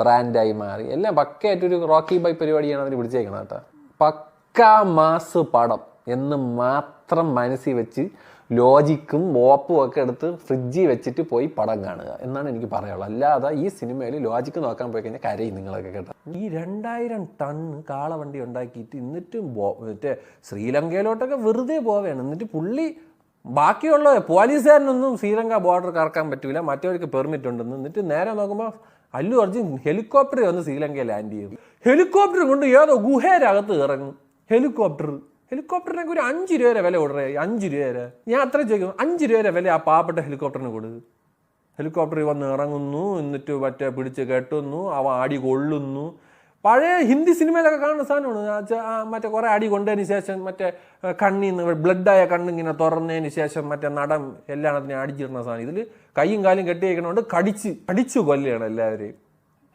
ബ്രാൻഡായി മാറി. എല്ലാം പക്കയായിട്ടൊരു Rocky by പരിപാടിയാണ് അതിന് പിടിച്ചേക്കണം കേട്ടോ. പക്ക മാസ് പടം എന്ന് മാത്രം മനസ്സിൽ വെച്ച് ലോജിക്കും ഓപ്പും ഒക്കെ എടുത്ത് ഫ്രിഡ്ജിൽ വെച്ചിട്ട് പോയി പടം കാണുക എന്നാണ് എനിക്ക് പറയാനുള്ളത്. അല്ലാതെ ഈ സിനിമയിൽ ലോജിക്ക് നോക്കാൻ പോയി കഴിഞ്ഞാൽ കരയും നിങ്ങളൊക്കെ കേട്ടോ. ഈ രണ്ടായിരം ടണ്ണ് കാളവണ്ടി ഉണ്ടാക്കിയിട്ട് എന്നിട്ടും മറ്റേ ശ്രീലങ്കയിലോട്ടൊക്കെ വെറുതെ പോവുകയാണ് എന്നിട്ട് പുള്ളി ബാക്കിയുള്ള പോലീസുകാരനൊന്നും ശ്രീലങ്ക ബോർഡർ കറക്കാൻ പറ്റില്ല മറ്റവർക്ക് പെർമിറ്റ് ഉണ്ടെന്ന്. എന്നിട്ട് നേരെ നോക്കുമ്പോൾ അല്ലു അർജുൻ ഹെലികോപ്റ്റർ വന്ന് ശ്രീലങ്കയിൽ ലാൻഡ് ചെയ്തു. ഹെലികോപ്റ്റർ കൊണ്ട് ഏതോ ഗുഹേരകത്ത് ഇറങ്ങും. ഹെലികോപ്റ്റർ ഹെലികോപ്റ്ററിനൊക്കെ ഒരു അഞ്ച് രൂപ വരെ വില കൊടുറേ അഞ്ച് രൂപ വരെ. ഞാൻ അത്ര ചോദിക്കും അഞ്ച് രൂപ വരെ വില ആ പാവപ്പെട്ട ഹെലികോപ്റ്ററിന് കൊടുത്ത് ഹെലികോപ്റ്ററിൽ വന്ന് ഇറങ്ങുന്നു. എന്നിട്ട് മറ്റേ പിടിച്ച് കെട്ടുന്നു. അവ ആടി കൊള്ളുന്നു. പഴയ ഹിന്ദി സിനിമയിലൊക്കെ കാണുന്ന സാധനമാണ്. മറ്റേ കുറേ അടി കൊണ്ടതിന് ശേഷം മറ്റേ കണ്ണിൽ നിന്ന് ബ്ലഡായ കണ്ണിങ്ങനെ തുറന്നതിന് ശേഷം മറ്റേ നടം എല്ലാത്തിനെയും അടിച്ചിടുന്ന സാധനം. ഇതിൽ കൈയും കാലും കെട്ടി വയ്ക്കണോണ്ട് കടിച്ച് കടിച്ചു കൊല്ലുകയാണ് എല്ലാവരെയും.